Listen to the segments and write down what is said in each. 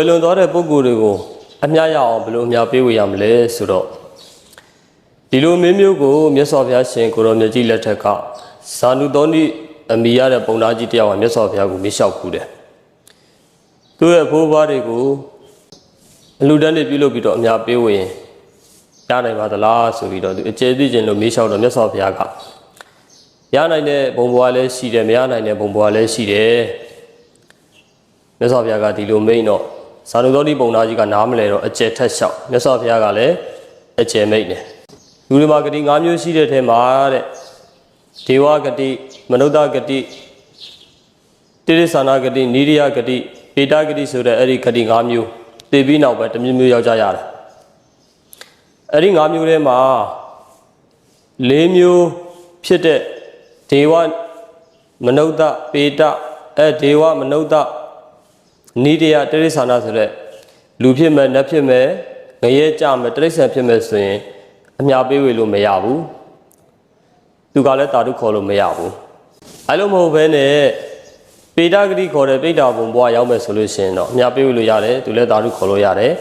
ဘယ်လွန်သွားတဲ့ပုံကိုယ်တွေကိုအမြရအောင်ဘယ်လိုအမြပေးဝေရမလဲဆိုတော့ဒီလိုမင်းမျိုးကိုမြတ်စွာဘုရားရှင်ကိုရောမြတ်ကြီးလက်ထက်ကဇာနုသောနိအမိရတဲ့ပုံသားကြီးတယောက်ကမြတ်စွာဘုရားကိုမေးလျှောက်ခုတယ်သူ့ရဲ့ဘိုးဘွားတွေကိုအလူတန်းတွေပြုလုပ်ပြီးတော့အမြပေးဝေရင်ရနိုင်ပါသလားဆိုပြီးတော့သူအကျေသိခြင်းလို့မေးလျှောက်တော့မြတ်စွာဘုရားကရနိုင်တဲ့ဘုံဘွားလည်းရှိတယ်မရနိုင်တဲ့ဘုံဘွားလည်းရှိတယ်မြတ်စွာဘုရားကဒီလိုမိန့်တော့ ဇာနုသောတိပုံသားကြီးကနားမလဲတော့အကျယ်ထက်လျှောက်မြတ်စွာဘုရားကလည်းအကျယ်မိန့်တယ်လူတွေမှာဂတိ၅မျိုးရှိတဲ့ထဲမှာတဲ့ဒေဝဂတိမနုဿဂတိတိရိစ္ဆာနာဂတိနိရိယဂတိပေတဂတိဆိုတဲ့အဲ့ဒီဂတိ၅မျိုးသိပြီးနောက်ပဲတစ်မျိုးမျိုးရောက်ကြရတယ်အဲ့ဒီ၅မျိုးထဲမှာ၄မျိုးဖြစ်တဲ့ဒေဝမနုဿပေတအဲဒေဝမနုဿ နိရိယတိရိစ္ဆာနာဆိုတဲ့လူဖြစ်မဲ့နတ်ဖြစ်မဲ့ငရဲကြမဲ့တိရိစ္ဆာန်ဖြစ်မဲ့ဆိုရင်အများပေးဝေလို့မရဘူးသူကလည်းတာတုခေါ်လို့မရဘူးအဲလိုမဟုတ်ဘဲနဲ့ပေတဂတိခေါ်တဲ့ပိဋ္ဌာဘုံဘွားရောက်မဲ့ဆိုလို့ရှိရင်တော့အများပေးဝေလို့ရတယ်သူလည်းတာတုခေါ်လို့ရတယ်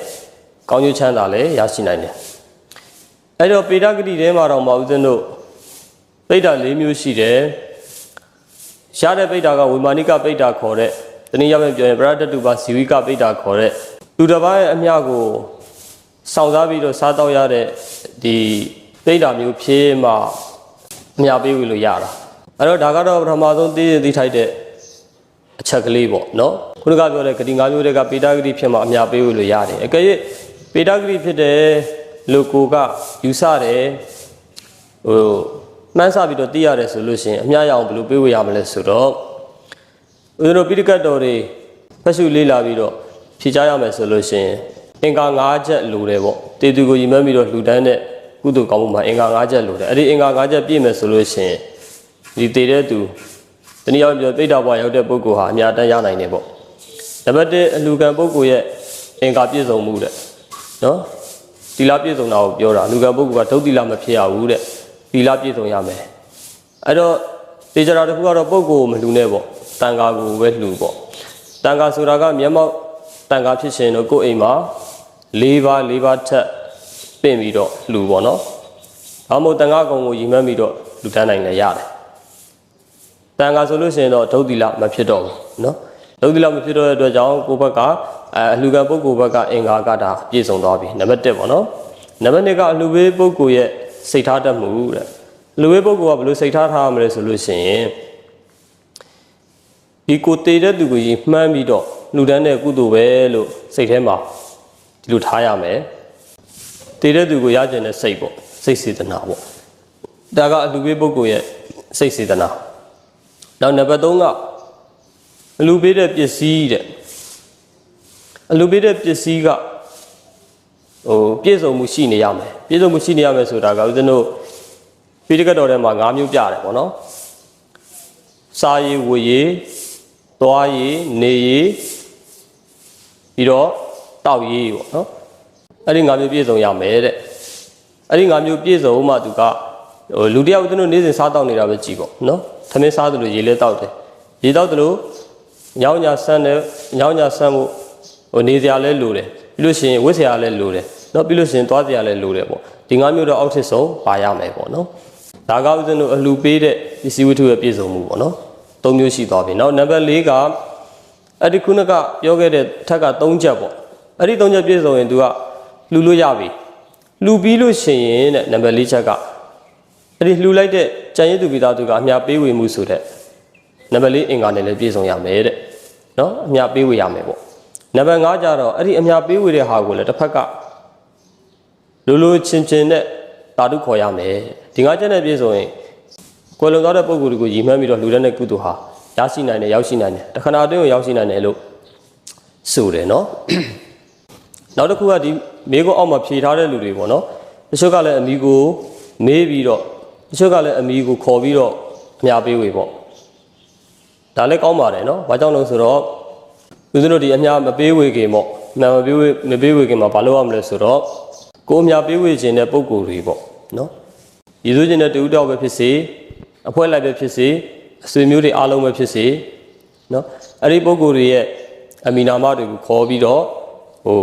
ကောင်းကျိုးချမ်းသာလည်းရရှိနိုင်တယ်အဲ့တော့ပေတဂတိထဲမှာတော့မဟုတ်ဦးဇင်းတို့ပိဋ္ဌာ၄မျိုးရှိတယ်ရတဲ့ပိဋ္ဌာကဝိမာနိကပိဋ္ဌာခေါ်တဲ့ တနည်းအားဖြင့်ပြောရင်ပရတတုပါဇီဝိကပိဋ္ဌာခေါ်တဲ့လူတစ်ပါးရဲ့အမြကိုစောင့်စားပြီးတော့စားတော့ရတဲ့ဒီပိဋ္ဌာမျိုးဖြေးမှအမြပေးဝေလို့ရတာအဲ့တော့ဒါကတော့ပထမဆုံးသိရင်သိထိုက်တဲ့အချက်ကလေးပေါ့နော်ခုနကပြောတဲ့ဂတိ၅မျိုးတွေကပေတာဂတိဖြစ်မှအမြပေးဝေလို့ရတယ်အကယ်၍ပေတာဂတိဖြစ်တဲ့လူကိုကယူဆတယ်ဟိုမှန်းဆပြီးတော့သိရတယ်ဆိုလို့ရှိရင်အမြရအောင်ဘယ်လိုပေးဝေရမလဲဆိုတော့ ဦးဇင်းတို့ပိဋကတ်တော်တွေဖတ်ရှုလေးလာပြီးတော့ဖြေချရမယ်ဆိုလို့ရှိရင်အင်္ဂါ၅ချက်လိုတယ်ပေါ့တေသူကိုရည်မှန်းပြီးတော့လှူဒန်းတဲ့ကုသိုလ်ကောင်းမှုမှာအင်္ဂါ၅ချက်လိုတယ်အဲ့ဒီအင်္ဂါ၅ချက်ပြည့်မယ်ဆိုလို့ရှိရင်ဒီတည်တဲ့သူတနည်းအားဖြင့်ပြောပိဋကဘွားရောက်တဲ့ပုဂ္ဂိုလ်ဟာအများတန်းရနိုင်တယ်ပေါ့နံပါတ်1အလှူခံပုဂ္ဂိုလ်ရဲ့အင်္ဂါပြည့်စုံမှုတဲ့နော်သီလပြည့်စုံတာကိုပြောတာအလှူခံပုဂ္ဂိုလ်ကဒုတိလမဖြစ်ရဘူးတဲ့သီလပြည့်စုံရမယ်အဲ့တော့တေချရာတစ်ခုကတော့ပုဂ္ဂိုလ်မလှူနဲ့ပေါ့ တန်ခါကိုပဲလှူပေါ့တန်ခါဆိုတာကမျက်မှောက်တန်ခါဖြစ်ရှင်တော့ကိုယ်အိမ်မှာ၄ပါး၄ပါးထက်ပင့်ပြီးတော့လှူပေါ့နော်။ဘာမို့တန်ခါကုံကိုရည်မှန်းပြီးတော့လှူတန်းနိုင်လည်းရတယ်။တန်ခါဆိုလို့ရှိရင်တော့ဒုတိလမဖြစ်တော့ဘူးနော်။ဒုတိလမဖြစ်တော့တဲ့အတွက်ကြောင့်ကိုယ့်ဘက်ကအဲအလှူခံပုဂ္ဂိုလ်ဘက်ကအင်္ဂါကတာပြည့်စုံသွားပြီ။နံပါတ်1ပေါ့နော်။နံပါတ်2ကအလှူပေးပုဂ္ဂိုလ်ရဲ့စိတ်ထားတတ်မှုတဲ့။လူဝေးပုဂ္ဂိုလ်ကဘယ်လိုစိတ်ထားထားရမလဲဆိုလို့ရှိရင် ဒီကိုတည်တဲ့သူကိုကြီးမှန်းပြီးတော့လှူဒန်းတဲ့ကုသိုလ်ပဲလို့စိတ်ထဲမှာဒီလိုထားရမယ်တည်တဲ့သူကိုရကျင်တဲ့စိတ်ပေါ့စိတ်စေတနာပေါ့ဒါကအလှူပေးပုဂ္ဂိုလ်ရဲ့စိတ်စေတနာနောက်နံပါတ်3ကအလှူပေးတဲ့ပစ္စည်းတဲ့အလှူပေးတဲ့ပစ္စည်းကဟိုပြည့်စုံမှုရှိနေရမယ်ပြည့်စုံမှုရှိနေရမယ်ဆိုတာကဦးဇင်းတို့ပိဋကတ်တော်ထဲမှာ၅မျိုးပြတယ်ပေါ့နော်စားရည်ဝေရည် သွားရည်နေရည်ပြီးတော့တောက်ရည်ပေါ့နော်အဲ့ဒီ၅မျိုးပြည့်စုံရမယ်တဲ့အဲ့ဒီ၅မျိုးပြည့်စုံမှသူကဟိုလူတယောက်ဦးဇင်းတို့နေ့စဉ်စားတောက်နေတာပဲကြည်ပေါ့နော်သမင်းစားသလိုရေလဲတောက်တယ်ရေတောက်သလိုညောင်းညာဆန်းတယ်ညောင်းညာဆန်းဖို့ဟိုနေစရာလဲလိုတယ်ပြီးလို့ရှိရင်ဝတ်စရာလဲလိုတယ်နော်ပြီးလို့ရှိရင်သွားစရာလဲလိုတယ်ပေါ့ဒီ၅မျိုးတော့အောက်ထစ်ဆုံးပါရမယ်ပေါ့နော်ဒါကဦးဇင်းတို့အလှပေးတဲ့ပစ္စည်းဝတ္ထုရဲ့ပြည့်စုံမှုပေါ့နော် ၃မျိုးရှိသွားပြီနောက်နံပါတ်၄ကအဲ့ဒီခုနကပြောခဲ့တဲ့ထက်က၃ချက်ပေါ့အဲ့ဒီ၃ချက်ပြည့်စုံရင် तू ကလှူလို့ရပြီလှူပြီးလို့ရှိရင်တဲ့နံပါတ်၄ချက်ကအဲ့ဒီလှူလိုက်တဲ့ကြံရည်သူပိသားသူကအမြပေးဝေမှုဆိုတဲ့နံပါတ်၄အင်္ဂါနဲ့လည်းပြည့်စုံရမယ်တဲ့နော်အမြပေးဝေရမယ်ပေါ့နံပါတ်၅ကျတော့အဲ့ဒီအမြပေးဝေတဲ့ဟာကိုလည်းတစ်ဖက်ကလူလူချင်းချင်းနဲ့တာတုခေါ်ရမယ်ဒီ၅ချက်နဲ့ပြည့်စုံရင် ကွယ်လွန်သွားတဲ့ပုံကိုယ်တွေကိုရည်မှန်းပြီးတော့လှူတဲ့ကုသိုလ်ဟာရရှိနိုင်တယ်ရောက်ရှိနိုင်တယ်တခဏအတွင်းကိုရောက်ရှိနိုင်တယ်လို့ဆိုတယ်နော်နောက်တစ်ခုကဒီမိကိုအောက်မှာဖြေထားတဲ့လူတွေပေါ့နော်တချို့ကလည်းအမိကိုမေးပြီးတော့တချို့ကလည်းအမိကိုခေါ်ပြီးတော့အများပေးဝေပေါ့ဒါလည်းကောင်းပါတယ်နော်ဘာကြောင့်လဲဆိုတော့ဦးဇင်းတို့ဒီအများမပေးဝေခင်ပေါ့အများမပေးဝေမပေးဝေခင်မှာဘာလုပ်ရမလဲဆိုတော့ကိုအများပေးဝေခြင်းတဲ့ပုံကိုယ်တွေပေါ့နော်ရည်စူးခြင်းတဲ့တူတောက်ပဲဖြစ်စေ အဖွဲလိုက်ပဲဖြစ်စေအဆွေမျိုးတွေအားလုံးပဲဖြစ်စေနော်အဲ့ဒီပုံကိုယ်တွေရဲ့အမီနာမတွေကိုခေါ်ပြီးတော့ဟို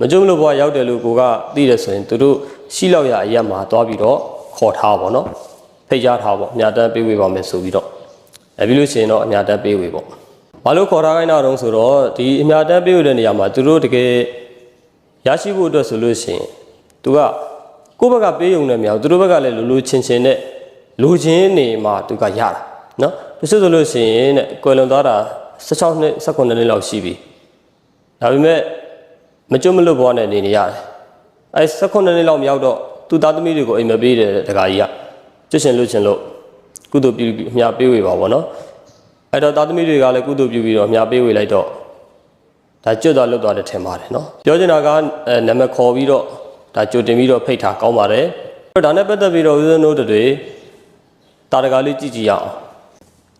မကြုံလို့ဘွားရောက်တယ်လို့ကိုကသိတယ်ဆိုရင်သူတို့ရှိလောက်ရအရက်မှာသွားပြီးတော့ခေါ်ထားပါတော့ဖိတ်ကြားထားပါအများတန်းပေးဝေပါမယ်ဆိုပြီးတော့အဲပြီးလို့ရှိရင်တော့အများတန်းပေးဝေပေါ့ဘာလို့ခေါ်ထားခိုင်းတာတုံးဆိုတော့ဒီအများတန်းပေးဝေတဲ့နေရာမှာသူတို့တကယ်ရရှိဖို့အတွက်ဆိုလို့ရှိရင်သူကကိုယ့်ဘက်ကပေးုံနဲ့မရဘူးသူတို့ဘက်ကလည်းလူလူချင်းချင်းနဲ့ လူချင်းနေမှာသူကရတာနော်တချို့ဆိုလို့ရှိရင်တဲ့ကွယ်လွန်သွားတာ16နှစ်18နှစ်လောက်ရှိပြီဒါပေမဲ့မကြွမလွတ်ဘဝနဲ့နေနေရတယ်အဲ16နှစ်လောက်မရောက်တော့သူသားသမီးတွေကိုအိမ်မပေးတယ်တခါကြီးကကျွတ်ရှင်လွတ်ရှင်လို့ကုသိုလ်ပြုပြီးအမြပေးဝေပါဗောနော်အဲ့တော့သားသမီးတွေကလည်းကုသိုလ်ပြုပြီးတော့အမြပေးဝေလိုက်တော့ဒါကျွတ်သွားလွတ်သွားတယ်ထင်ပါတယ်နော်ပြောချင်တာကအဲနာမည်ခေါ်ပြီးတော့ဒါကြိုတင်ပြီးတော့ဖိတ်ထားကောင်းပါတယ်အဲ့တော့ဒါနဲ့ပတ်သက်ပြီးတော့ဦးဇင်းတို့တွေ တာတကာလေးကြည့်ကြည့်ရအောင်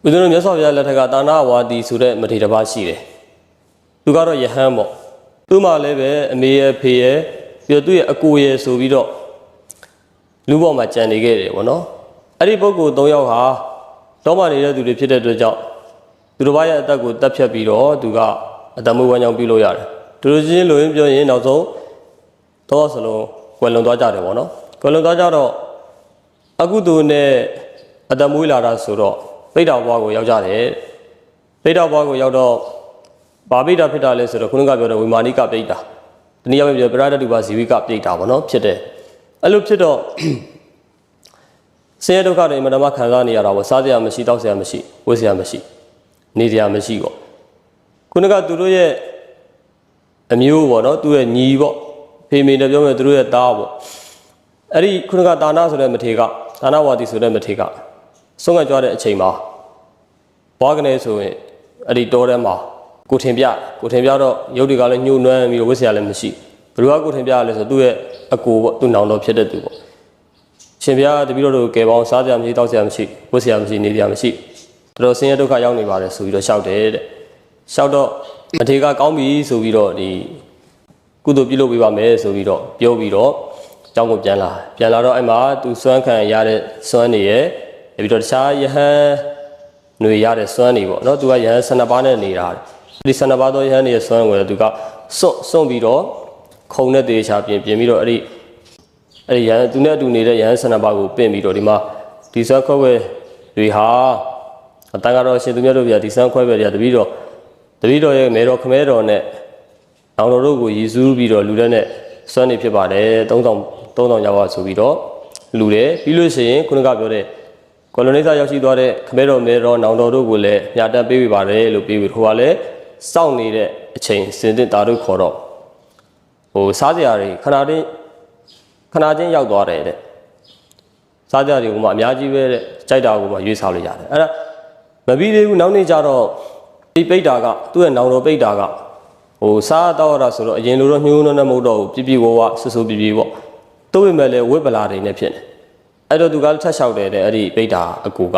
ဦးဇင်းတို့မြတ်စွာဘုရားလက်ထက်ကတာနာဝါဒီဆိုတဲ့မထေရတစ်ပါးရှိတယ်သူကတော့ယဟန်ပေါ့သူ့မှာလည်းပဲအမေရဲ့ဖေရဲ့ပြီးတော့သူ့ရဲ့အကိုရဲ့ဆိုပြီးတော့လူပေါ်မှာကြံနေခဲ့တယ်ဗောနော်အဲ့ဒီပုဂ္ဂိုလ်၃ယောက်ဟာတောမှနေတဲ့သူတွေဖြစ်တဲ့အတွက်ကြောင့်သူတို့ဘာရဲ့အသက်ကိုတက်ဖြတ်ပြီးတော့သူကအတမွေးဝမ်းကြောင်းပြုလို့ရတယ်သူတို့ချင်းလိုရင်းပြောရင်နောက်ဆုံးတော့စလုံးကွယ်လွန်သွားကြတယ်ဗောနော်ကွယ်လွန်သွားကြတော့အကုသိုလ်နဲ့ အတမွေးလာတာဆိုတော့ပိဋကဘွားကိုရောက်ကြတယ်ပိဋကဘွားကိုရောက်တော့ဘာပိဋကဖြစ်တာလဲဆိုတော့ခုနကပြောတဲ့ဝိမာနိကပိဋကတနည်းအားဖြင့်ပြောပရဒတုပါဇီဝိကပိဋကပေါ့နော်ဖြစ်တယ်အဲ့လိုဖြစ်တော့ဆင်းရဲဒုက္ခတွေအမှန်တမ်းခံစားနေရတာပေါ့စားစရာမရှိတောက်စရာမရှိဝတ်စရာမရှိနေစရာမရှိပေါ့ခုနကသူတို့ရဲ့အမျိုးပေါ့နော်သူရဲ့ညီပေါ့ဖေမေနဲ့ပြောမယ်သူတို့ရဲ့သားပေါ့အဲ့ဒီခုနကတာနာဆိုတဲ့မထေကတာနာဝါတီဆိုတဲ့မထေက ဆုံးကကြွားတဲ့အချိန်မှာဘွားကနေဆိုရင်အဲ့ဒီတောထဲမှာကိုထင်ပြကိုထင်ပြတော့ရုပ်တွေကလည်းညှို့နွမ်းပြီးတော့ဝစ်စရာလည်းမရှိဘယ်လိုကကိုထင်ပြရလဲဆိုတော့သူ့ရဲ့အကိုပေါ့သူ့နောင်တော်ဖြစ်တဲ့သူပေါ့ရှင်ပြတပည့်တော်တို့ကဲပေါင်းစားစရာမရှိတောက်စရာမရှိဝတ်စရာမရှိနေစရာမရှိတော်တော်ဆင်းရဲဒုက္ခရောက်နေပါတယ်ဆိုပြီးတော့ရှောက်တယ်တဲ့ရှောက်တော့အထေကကောင်းပြီဆိုပြီးတော့ဒီကုသိုလ်ပြုလုပ်ပေးပါမယ်ဆိုပြီးတော့ပြောပြီးတော့အကြောင်းကိုပြန်လာပြန်လာတော့အဲ့မှာသူစွမ်းခံရတဲ့စွမ်းနေရဲ့ ပြီးတော့တခြားယဟန်ຫນွေရတဲ့စွမ်းနေပေါ့နော်သူကယဟန်12ပါးနဲ့နေတာဒီ12ပါးသောယဟန်နေရဲ့စွမ်းကိုလည်းသူကစွန့်စွန့်ပြီးတော့ခုံနဲ့တေချာပြင်ပြင်ပြီးတော့အဲ့ဒီအဲ့ဒီယဟန်သူနဲ့အတူနေတဲ့ယဟန်12ပါးကိုပင့်ပြီးတော့ဒီမှာဒီစွမ်းခွဲဝဲတွေဟာအတန်ကတော့ရှင်သူမြတ်တို့ပြဒီစွမ်းခွဲဝဲတွေကတပီတော့တပီတော့ရဲ့မေတော်ခမဲတော်နဲ့နောင်တော်တို့ကိုရည်စူးပြီးတော့လူတဲ့နဲ့စွမ်းနေဖြစ်ပါတယ်3000 3000ရောက်ပါဆိုပြီးတော့လူတယ်ပြီးလို့ရှိရင်ခုနကပြောတဲ့ ကိုလိုနီစာရောက်ရှိသွားတဲ့ခမဲတော်မဲတော်နောင်တော်တို့ကိုလည်းညတက်ပေးပြပါတယ်လို့ပြီးပြီးဟိုကလည်းစောင့်နေတဲ့အချိန်စင်တင်တာတို့ခေါ်တော့ဟိုစားကြရာတွေခဏချင်းခဏချင်းရောက်သွားတယ်တဲ့စားကြတွေကမှအများကြီးပဲတဲ့ကြိုက်တာကိုမှရွေးစားလို့ရတယ်အဲ့ဒါမပြီးသေးဘူးနောက်နေ့ကျတော့ဒီပိတ်တာကသူ့ရဲ့နောင်တော်ပိတ်တာကဟိုစားတော့ရတာဆိုတော့အရင်လိုတော့ညှိုးနှုံးနဲ့မဟုတ်တော့ဘူးပြပြဝဝဆူဆူပြပြပေါ့သူ့ဝိမဲ့လည်းဝိပလာတွေနဲ့ဖြစ်နေ အဲ့တော့သူကထက်လျှောက်တယ်တဲ့အဲ့ဒီပိဋ္ဌာအကူက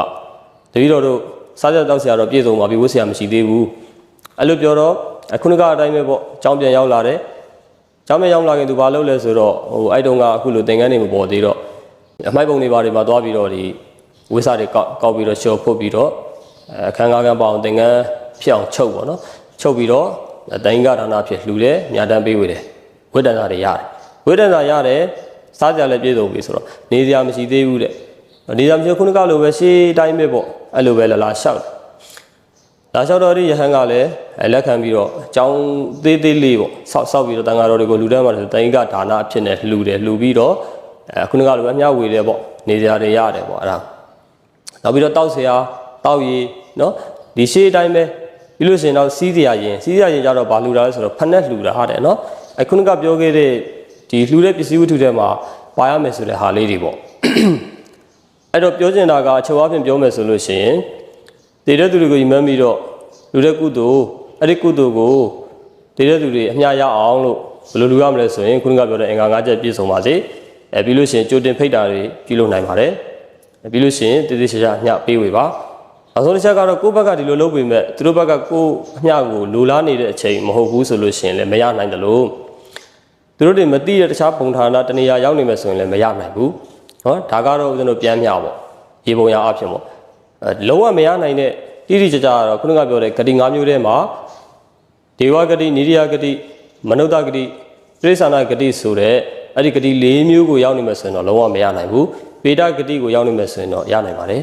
တပည့်တော်တို့စားကြတောက်ဆရာတော့ပြည့်စုံပါပြီဝတ်ဆရာမရှိသေးဘူးအဲ့လိုပြောတော့အခုနကအတိုင်းပဲပေါ့အကြောင်းပြန်ရောက်လာတယ်အကြောင်းပြန်ရောက်လာခင်သူဘာလုပ်လဲဆိုတော့ဟိုအဲ့တုန်းကအခုလိုသင်္ကန်းတွေမပေါ်သေးတော့အမိုက်ပုံတွေဘာတွေမှာသွားပြီးတော့ဒီဝိစာတွေကောက်ကောက်ပြီးတော့ရှော်ဖုတ်ပြီးတော့အဲအခန်းကားကန်းပေါအောင်သင်္ကန်းဖြစ်အောင်ချုပ်ပေါ့နော်ချုပ်ပြီးတော့တိုင်းကဒါနာဖြစ်လှူတယ်ညာတန်းပေးဝေတယ်ဝိတ္တနာတွေရတယ်ဝိတ္တနာရတယ် စားကြလည်းပြည့်စုံပြီဆိုတော့နေစရာမရှိသေးဘူးတဲ့နေစရာမရှိခုနကလိုပဲရှေးတိုင်းပဲပေါ့အဲ့လိုပဲလာလာလျှောက်တယ်လာလျှောက်တော့ဒီယဟန်ကလည်းလက်ခံပြီးတော့အကြောင်းသေးသေးလေးပေါ့ဆောက်ဆောက်ပြီးတော့တန်ဃာတော်တွေကိုလူတန်းမှာဆိုတိုင်းကဒါနာအဖြစ်နဲ့လှူတယ်လှူပြီးတော့အဲခုနကလိုပဲအများဝေတယ်ပေါ့နေစရာတွေရတယ်ပေါ့အဲ့ဒါနောက်ပြီးတော့တောက်စရာတောက်ရည်နော်ဒီရှေးတိုင်းပဲပြီးလို့ရှိရင်တော့စီးစရာရင်စီးစရာရင်ကြတော့ဘာလှူတာလဲဆိုတော့ဖက်နဲ့လှူတာဟာတယ်နော်အဲခုနကပြောခဲ့တဲ့ ဒီလှူတဲ့ပစ္စည်းဝတ္ထုထဲမှာပါရမယ်ဆိုတဲ့ဟာလေးတွေပေါ့အဲ့တော့ပြောချင်တာကအချုပ်အပြင်ပြောမယ်ဆိုလို့ရှိရင်တည်တဲ့သူတွေကိုယမမ်းပြီးတော့လူတဲ့ကုသိုလ်အဲ့ဒီကုသိုလ်ကိုတည်တဲ့သူတွေအများရအောင်လို့ဘယ်လိုလူရမလဲဆိုရင်ခုနကပြောတဲ့အင်္ဂါ၅ချက်ပြည့်စုံပါစေအဲပြီးလို့ရှိရင်ကြိုတင်ဖိတ်တာတွေပြုလုပ်နိုင်ပါတယ်အဲပြီးလို့ရှိရင်တည်တည်ချာချာအမျှပေးဝေပါနောက်ဆုံးတစ်ချက်ကတော့ကိုယ့်ဘက်ကဒီလိုလုပ်ပေမဲ့သူတို့ဘက်ကကိုယ့်အမျှကိုလိုလားနေတဲ့အချိန်မဟုတ်ဘူးဆိုလို့ရှိရင်လည်းမရနိုင်တယ်လို့ သူတို့တွေမသိတဲ့တခြားပုံဌာနတနေရာရောက်နေမယ်ဆိုရင်လည်းမရနိုင်ဘူးနော်ဒါကတော့ဦးဇင်းတို့ပြန်မျှပေါ့ရေပုံရအဖြစ်ပေါ့လုံးဝမရနိုင်တဲ့တိတိကျကျကတော့ခုနကပြောတဲ့ဂတိ၅မျိုးထဲမှာဒေဝဂတိနိရိယဂတိမနုဿဂတိတိရစ္ဆာနဂတိဆိုတဲ့အဲ့ဒီဂတိ၄မျိုးကိုရောက်နေမယ်ဆိုရင်တော့လုံးဝမရနိုင်ဘူးပေတဂတိကိုရောက်နေမယ်ဆိုရင်တော့ရနိုင်ပါတယ်